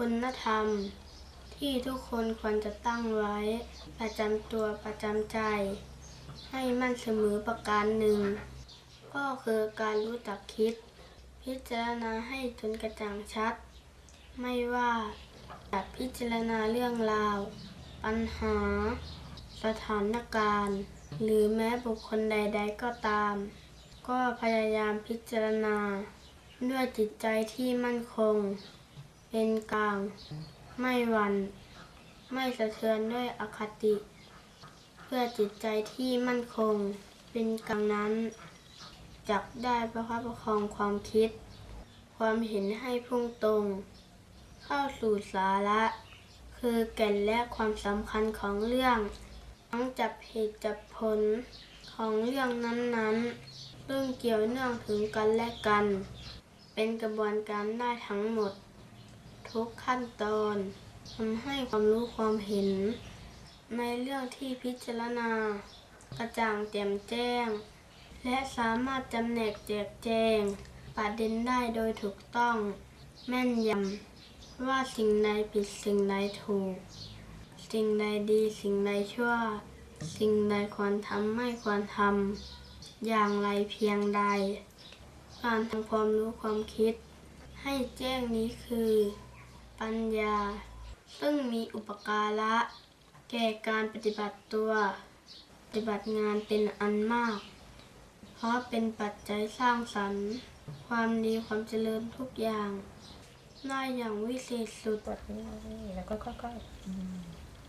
คุณธรรม ที่ทุกคนควรจะตั้งไว้ ประจำตัวประจำใจ ให้มั่นเสมอประการหนึ่ง ก็คือการรู้จักคิด พิจารณาให้จนกระจ่างชัด ไม่ว่าจะพิจารณาเรื่องราว ปัญหา สถานการณ์ หรือแม้บุคคลใด ๆ ก็ตาม ก็พยายามพิจารณา ด้วยจิตใจที่มั่นคง เป็นกลาง ไม่วันไม่สะเทือนด้วยอคติ เพื่อจิตใจที่มั่นคง เป็นกลางนั้น จักได้ประคับประคองความคิด ความเห็นให้พุ่งตรง เข้าสู่สาระ คือแก่นและความสำคัญของเรื่อง ทั้งจับเหตุจับผลของเรื่องนั้นๆ เรื่องเกี่ยวเนื่องถึงกันและกัน เป็นกระบวนการได้ทั้งหมด ทุกขั้นตอนทำให้ความรู้ความเห็น ในเรื่องที่พิจารณา กระจ่างแจ่มแจ้ง และสามารถจำแนกแจกแจงประเด็นได้โดยถูกต้อง แม่นยำว่าสิ่งใดผิดสิ่งใดถูก สิ่งใดดีสิ่งใดชั่ว สิ่งใดควรทำไม่ควรทำอย่างไรเพียงใด การทำความรู้ความคิดให้แจ้งนี้คือ ปัญญา ซึ่งมีอุปการะ แก่การปฏิบัติตัว ปฏิบัติงานเป็นอันมาก เพราะเป็นปัจจัยสร้างสรรค์ ความดีความเจริญทุกอย่าง ได้อย่างวิเศษสุด กดนี่แล้วก็ค่อยๆ